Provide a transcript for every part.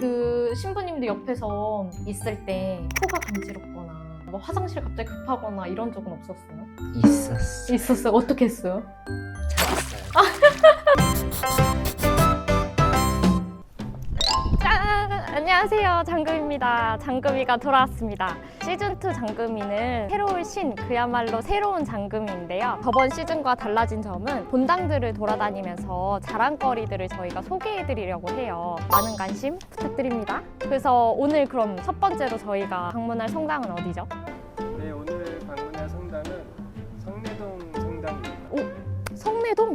그 신부님들 옆에서 있을 때 코가 간지럽거나 뭐 화장실 갑자기 급하거나 이런 적은 없었어요? 있었어. 있었어요. 어떻게 했어요? 잘했어요. 안녕하세요. 장금입니다. 장금이가 돌아왔습니다. 시즌2 장금이는 새로운 신, 그야말로 새로운 장금이인데요. 저번 시즌과 달라진 점은 본당들을 돌아다니면서 자랑거리들을 저희가 소개해드리려고 해요. 많은 관심 부탁드립니다. 그래서 오늘 그럼 첫 번째로 저희가 방문할 성당은 어디죠? 네, 오늘 방문할 성당은 성내동 성당입니다. 성내동? 성내동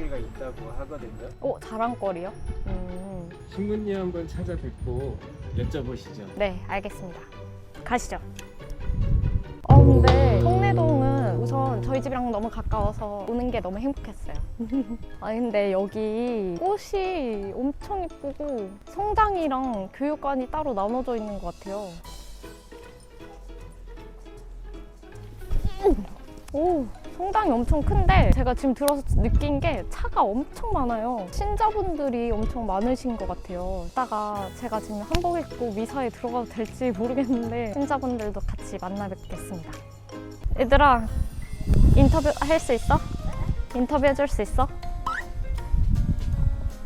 자랑거리가 있다고 하거든요. 어, 자랑거리요? 음, 신부님 한번 찾아뵙고 여쭤보시죠. 네, 알겠습니다. 가시죠. 어, 근데 성내동은 우선 저희 집이랑 너무 가까워서 오는 게 너무 행복했어요. 아, 근데 여기 꽃이 엄청 이쁘고 성당이랑 교육관이 따로 나눠져 있는 것 같아요. 오, 성당이 엄청 큰데 제가 지금 들어서 느낀 게 차가 엄청 많아요. 신자분들이 엄청 많으신 것 같아요. 이따가 제가 지금 한복 입고 미사에 들어가도 될지 모르겠는데 신자분들도 같이 만나 뵙겠습니다. 얘들아, 인터뷰 할 수 있어? 인터뷰 해줄 수 있어?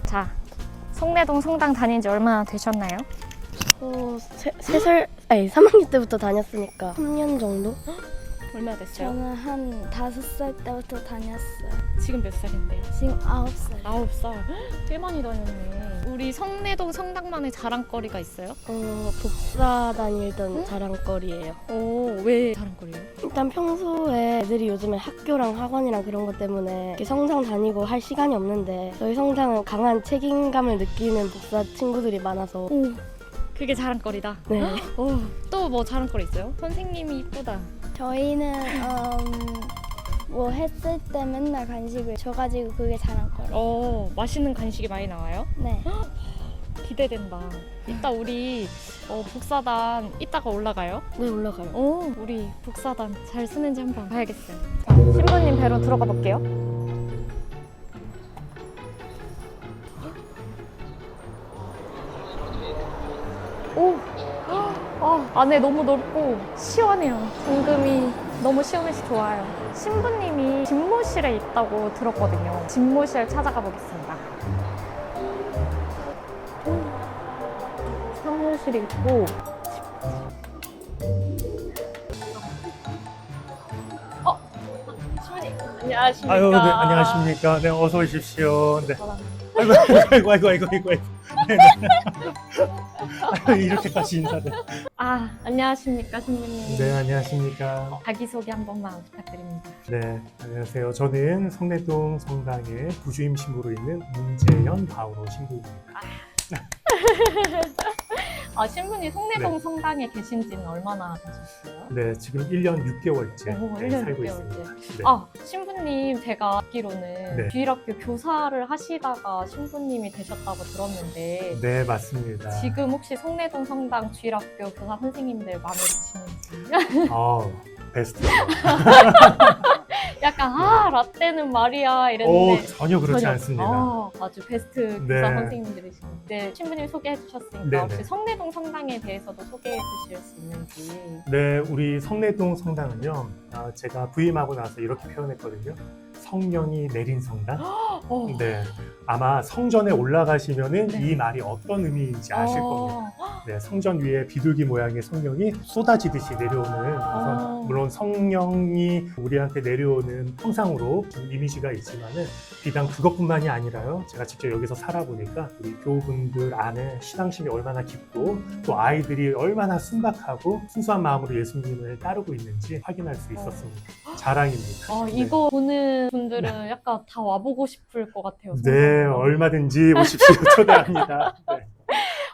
자, 송내동 성당 다닌 지 얼마나 되셨나요? 어, 세, 세 살, 아니 3학년 때부터 다녔으니까 3년 정도? 얼마나 됐어요? 저는 한 다섯 살 때부터 다녔어요. 지금 몇 살인데요? 지금 아홉 살. 아홉 살. 꽤 많이 다녔네. 우리 성내동 성당만의 자랑거리가 있어요? 어, 복사 다니던 자랑거리예요. 오, 왜 자랑거리예요? 일단 평소에 애들이 요즘에 학교랑 학원이랑 그런 것 때문에 이렇게 성당 다니고 할 시간이 없는데 저희 성당은 강한 책임감을 느끼는 복사 친구들이 많아서 오, 그게 자랑거리다. 네. 또뭐 자랑거리 있어요? 선생님이 이쁘다. 저희는 음, 뭐 했을 때 맨날 간식을 줘가지고 그게 자랑거리. 어, 맛있는 간식이 많이 나와요? 네. 기대된다. 이따 우리 어, 복사단 이따가 올라가요? 네, 올라가요. 오, 우리 복사단 잘 쓰는지 한번 봐야겠어요. 자, 신부님 배로 들어가 볼게요. 안에 너무 넓고 시원해요. 잠금이 너무 시원해서 좋아요. 신부님이 집무실에 있다고 들었거든요. 집무실 찾아가 보겠습니다. 사무실이 있고 어? 신부님 안녕하십니까 아유, 네, 안녕하십니까. 네, 어서 오십시오. 네. 아이고, 아이고, 아이고, 아이고, 아이고, 아이고. 네, 네. 아유, 이렇게까지 인사를. 아 안녕하십니까 신부님 네, 안녕하십니까. 자기소개 한 번만 부탁드립니다 네, 안녕하세요. 저는 성내동 성당의 부주임 신부로 있는 문재현 바오로 신부입니다. 아 신부님 송내동 네. 성당에 계신 지는 얼마나 되셨어요? 네, 지금 1년 6개월째 오, 네, 1년 살고 6개월째. 있습니다. 네. 아 신부님 제가 듣기로는 네. 주일학교 교사를 하시다가 신부님이 되셨다고 들었는데 네, 맞습니다. 지금 혹시 송내동 성당 주일학교 교사 선생님들 마음에 드시는지 아, 베스트. 약간 아 라떼는 말이야 오, 이랬는데 전혀 그렇지 전혀. 않습니다. 아, 아주 베스트 네. 교사 선생님들이신데 신부님 소개해 주셨으니까 네, 혹시 네. 성내동 성당에 대해서도 소개해 주실 수 있는지 네, 우리 성내동 성당은요, 아, 제가 부임하고 나서 이렇게 표현했거든요. 성령이 내린 성당. 어. 네, 아마 성전에 올라가시면은 네. 이 말이 어떤 의미인지 아실 겁니다. 어. 네, 성전 위에 비둘기 모양의 성령이 쏟아지듯이 내려오는 그래서 어. 물론 성령이 우리한테 내려오는 형상으로 좀 이미지가 있지만은 비단 그것뿐만이 아니라요. 제가 직접 여기서 살아보니까 우리 교우분들 안에 신앙심이 얼마나 깊고 또 아이들이 얼마나 순박하고 순수한 마음으로 예수님을 따르고 있는지 확인할 수 있었습니다. 자랑입니다. 어, 네. 이거 보는 분들은 약간 다 와보고 싶을 것 같아요. 네, 성당에. 얼마든지 오십시오. 초대합니다. 네.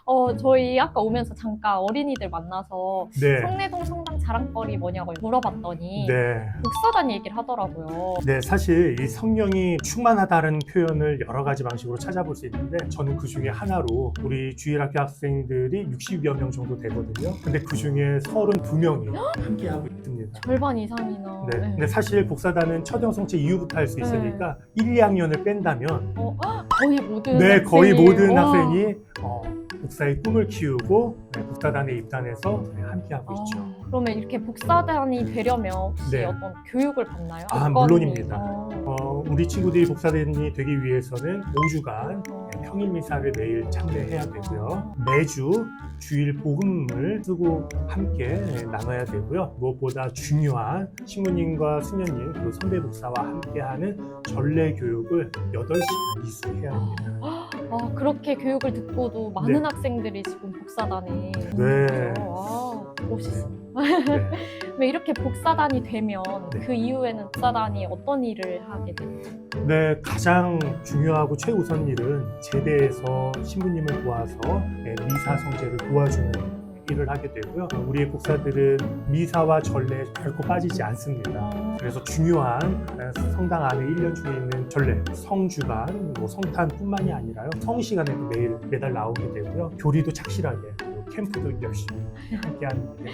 어, 저희 아까 오면서 잠깐 어린이들 만나서 네. 성내동 성당 자랑거리 뭐냐고 물어봤더니 네. 복사단 얘기를 하더라고요. 네, 사실 이 성령이 충만하다는 표현을 여러 가지 방식으로 찾아볼 수 있는데 저는 그 중에 하나로 우리 주일학교 학생들이 60여 명 정도 되거든요. 근데 그 중에 32명이 함께하고 있습니다. 절반 이상이나. 네. 근데 사실 복사단은 첫영성체 이후부터 할 수 있으니까 1, 2학년을 뺀다면 어, 헉, 거의 모든 네, 거의 학생이- 모든 와. 학생이 어, 복사의 꿈을 키우고 네, 복사단에 입단해서 네, 함께하고 있죠. 아, 그러면 이렇게 복사단이 되려면 혹시 네. 어떤 교육을 받나요? 아, 어떤- 물론입니다. 어. 어, 우리 친구들이 복사단이 되기 위해서는 5주간 어. 평일 미사를 매일 참배해야 되고요. 매주 주일 복음을 쓰고 함께 나눠야 되고요. 무엇보다 중요한 신부님과 수녀님 그리고 선배 복사와 함께하는 전례 교육을 8시간 이수 해야 합니다. 아, 그렇게 교육을 듣고도 많은 네. 학생들이 지금 복사단에 네. 와, 멋있어. 네. 왜 이렇게 복사단이 되면 네. 그 이후에는 복사단이 어떤 일을 하게 돼요? 네, 가장 중요하고 최우선 일은 제대에서 신부님을 도와서 네, 미사 성제를 도와주는 일을 하게 되고요. 우리의 복사들은 미사와 전례에 결코 빠지지 않습니다. 어, 그래서 중요한 성당 안에 1년 중에 있는 전례, 성주간, 뭐 성탄뿐만이 아니라요. 성시간에도 매일 매달 나오게 되고요. 교리도 착실하게, 캠프도 열심히 함께하는데.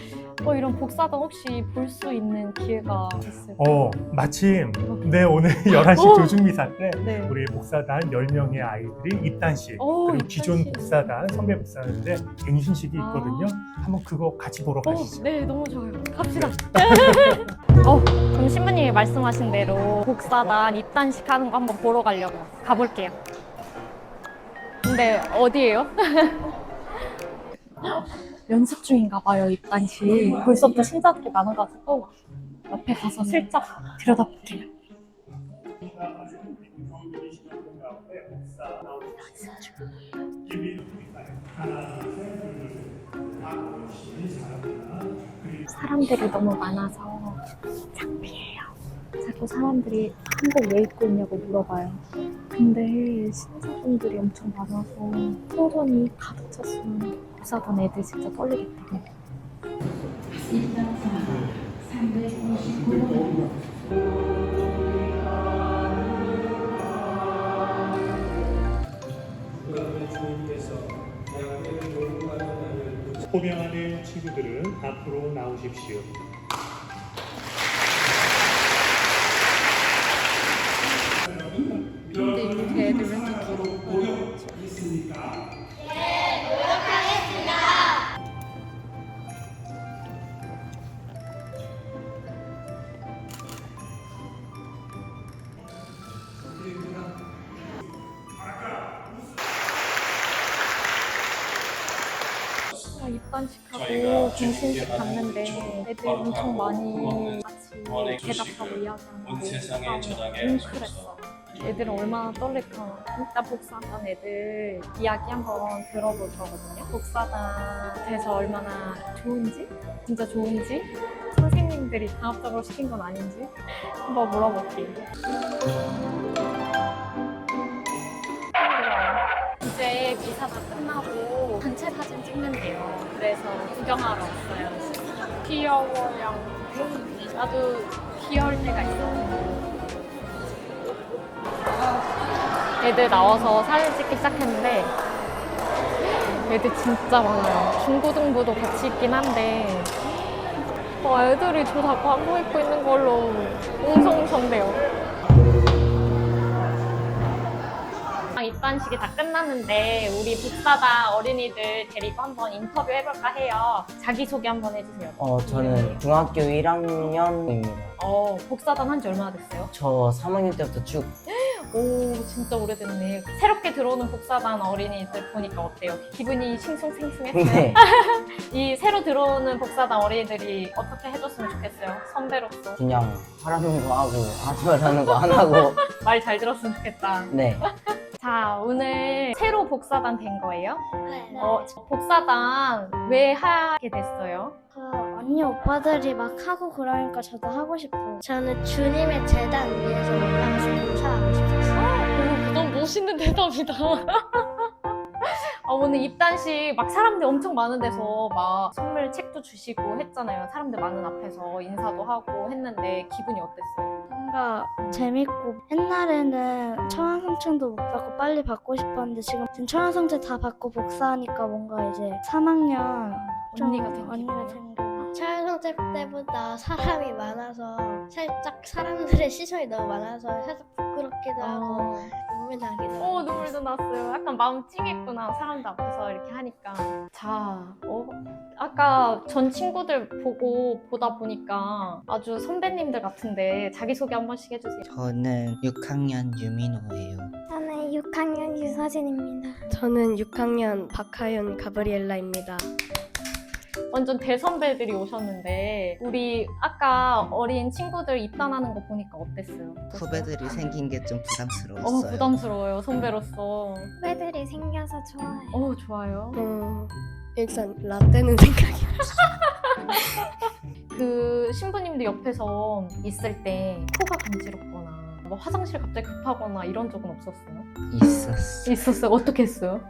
어, 이런 복사단 혹시 볼 수 있는 기회가 있을까요? 어, 마침 네 오늘 11시 어. 조중미사 때 네. 우리 복사단 10명의 아이들이 입단식 오, 그리고 기존 입단식. 복사단, 선배 복사단인데 갱신식이 아. 있거든요. 한번 그거 같이 보러 어, 가시죠. 네, 너무 좋아요. 갑시다. 어, 그럼 신부님이 말씀하신 대로 복사단 입단식 하는 거 한번 보러 가려고 가볼게요. 근데 어디예요? 연습 중인가 봐요, 입단식. 벌써부터 신자들이 많아가지고 옆에 가서 슬쩍 들여다볼게요. 사람들이 너무 많아서 창피해요. 자꾸 사람들이 한복 왜 입고 있냐고 물어봐요. 근데 신사분들이 엄청 많아서 풍선이 가득 찼으면 부사단 애들 진짜 떨리겠다. 호명하는 친구들은 앞으로 나오십시오. 공신식 갔는데 애들 엄청 많이 같이 대답하고 이야기하는 전하게 뭉클했어. 애들은 얼마나 떨릴까. 일단 복사단 애들 이야기 한번 들어볼 거거든요. 복사단 돼서 얼마나 좋은지, 진짜 좋은지, 선생님들이 강압적으로 시킨 건 아닌지 한번 물어볼게요. 이제 미사 다 끝나고 단체 사진 찍는데요. 그래서 구경하러 왔어요. 귀여워요. 나도 귀여울 때가 있어. 애들 나와서 사진 찍기 시작했는데 애들 진짜 많아요. 중고등부도 같이 있긴 한데 와 애들이 저 자꾸 한복 입고 있는 걸로 웅성웅성대요. 입단식이 다 끝났는데 우리 북사다 어린이들 데리고 한번 인터뷰 해볼까 해요. 자기소개 한번 해주세요. 어, 저는 중학교 1학년입니다. 어, 복사단 한 지 얼마나 됐어요? 저 3학년 때부터 쭉 오, 진짜 오래됐네. 새롭게 들어오는 복사단 어린이들 보니까 어때요? 기분이 싱숭생숭했어요? 네. 이 새로 들어오는 복사단 어린이들이 어떻게 해줬으면 좋겠어요? 선배로서. 그냥 하라는 거 하고 하지 말라는 거 안 하고 말 잘 들었으면 좋겠다. 네. 자, 오늘 새로 복사단 된 거예요? 네. 어, 복사단 왜 하게 됐어요? 그 언니 오빠들이 막 하고 그러니까 저도 하고 싶어요. 저는 주님의 재단 위에서 올라가서 봉사하고 싶었어요. 오, 너무 멋있는 대답이다. 아, 오늘 입단식 막 사람들 엄청 많은 데서 막 선물 책도 주시고 했잖아요. 사람들 많은 앞에서 인사도 하고 했는데 기분이 어땠어요? 뭔가 재밌고 옛날에는 청와성층도 못 받고 빨리 받고 싶었는데 지금 지금 청와성층 다 받고 복사하니까 뭔가 이제 3학년 좀 언니가 된 언니가? 된 차영제 때보다 사람이 많아서 살짝 사람들의 시선이 너무 많아서 살짝 부끄럽기도 하고 눈물 하고 어, 눈물도 났어요. 약간 마음 찡했구나. 사람들 앞에서 이렇게 하니까. 자, 어, 아까 전 친구들 보고 보다 보니까 아주 선배님들 같은데 자기소개 한 번씩 해주세요. 저는 6학년 유민호예요. 저는 6학년 유서진입니다. 저는 6학년 박하윤 가브리엘라입니다. 완전 대선배들이 오셨는데 우리 아까 어린 친구들 입단하는 거 보니까 어땠어요? 후배들이 생긴 게 좀 어, 부담스러웠어요. 부담스러워요, 선배로서. 후배들이 생겨서 좋아요. 어, 좋아요. 음, 일단 라떼는 생각이 그 신부님들 옆에서 있을 때 코가 간지럽거나 뭐 화장실 갑자기 급하거나 이런 적은 없었어요? 있었어. 있었어요. 어떻게 했어요?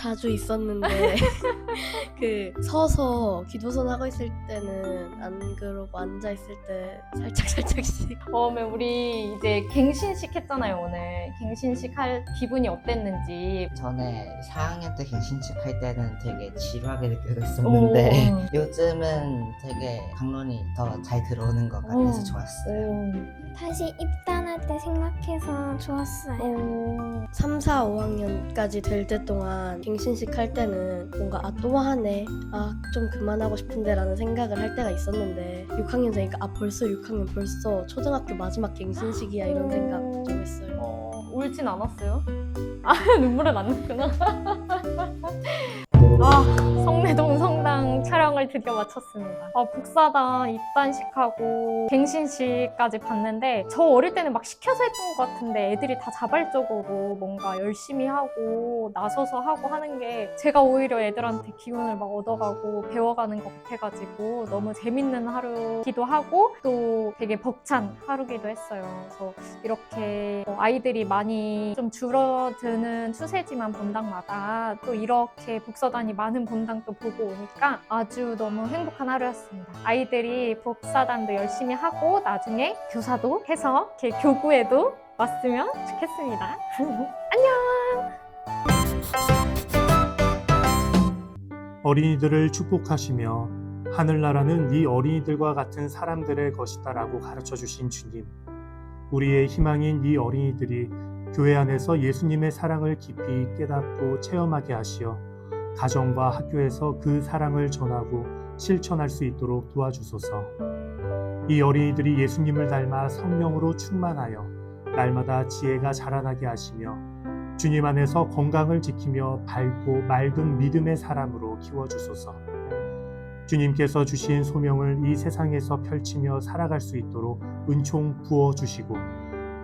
자주 있었는데 그 서서 기도선 하고 있을 때는 안 그러고 앉아 있을 때 살짝 살짝씩 처음에 우리 이제 갱신식 했잖아요 오늘 갱신식 할 기분이 어땠는지 전에 4학년 때 갱신책 할 때는 되게 지루하게 느껴졌었는데 오. 요즘은 되게 강론이 더 잘 들어오는 것 같아서 오. 좋았어요. 다시 입단할 때 생각해서 좋았어요. 오. 3, 4, 5학년까지 될 때 동안 갱신식 할 때는 뭔가 아또 하네 아 좀 그만하고 싶은데 라는 생각을 할 때가 있었는데 6학년 되니까 아 벌써 6학년 벌써 초등학교 마지막 갱신식이야 이런 생각 좀 했어요. 어, 울진 않았어요? 아 눈물은 안 났구나 아 성내동 성당 촬영을 드디어 마쳤습니다. 아 복사단 입단식하고 갱신식까지 봤는데 저 어릴 때는 막 시켜서 했던 것 같은데 애들이 다 자발적으로 뭔가 열심히 하고 나서서 하고 하는 게 제가 오히려 애들한테 기운을 막 얻어가고 배워가는 것 같아가지고 너무 재밌는 하루기도 하고 또 되게 벅찬 하루기도 했어요. 그래서 이렇게 어, 아이들이 많이 좀 줄어드는 추세지만 본당마다 또 이렇게 복사단이 많은 본당도 보고 오니까 아주 너무 행복한 하루였습니다. 아이들이 복사단도 열심히 하고 나중에 교사도 해서 이렇게 교구에도 왔으면 좋겠습니다. 어린이들을 축복하시며 하늘나라는 이 어린이들과 같은 사람들의 것이다라고 가르쳐 주신 주님. 우리의 희망인 이 어린이들이 교회 안에서 예수님의 사랑을 깊이 깨닫고 체험하게 하시어 가정과 학교에서 그 사랑을 전하고 실천할 수 있도록 도와주소서. 이 어린이들이 예수님을 닮아 성령으로 충만하여 날마다 지혜가 자라나게 하시며 주님 안에서 건강을 지키며 밝고 맑은 믿음의 사람으로 키워주소서. 주님께서 주신 소명을 이 세상에서 펼치며 살아갈 수 있도록 은총 부어주시고,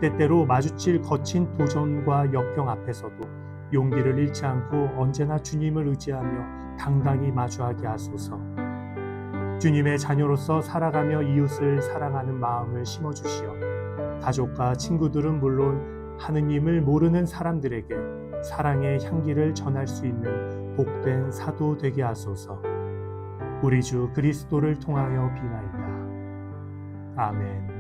때때로 마주칠 거친 도전과 역경 앞에서도 용기를 잃지 않고 언제나 주님을 의지하며 당당히 마주하게 하소서. 주님의 자녀로서 살아가며 이웃을 사랑하는 마음을 심어주시어 가족과 친구들은 물론 하느님을 모르는 사람들에게 사랑의 향기를 전할 수 있는 복된 사도 되게 하소서. 우리 주 그리스도를 통하여 비나이다. 아멘.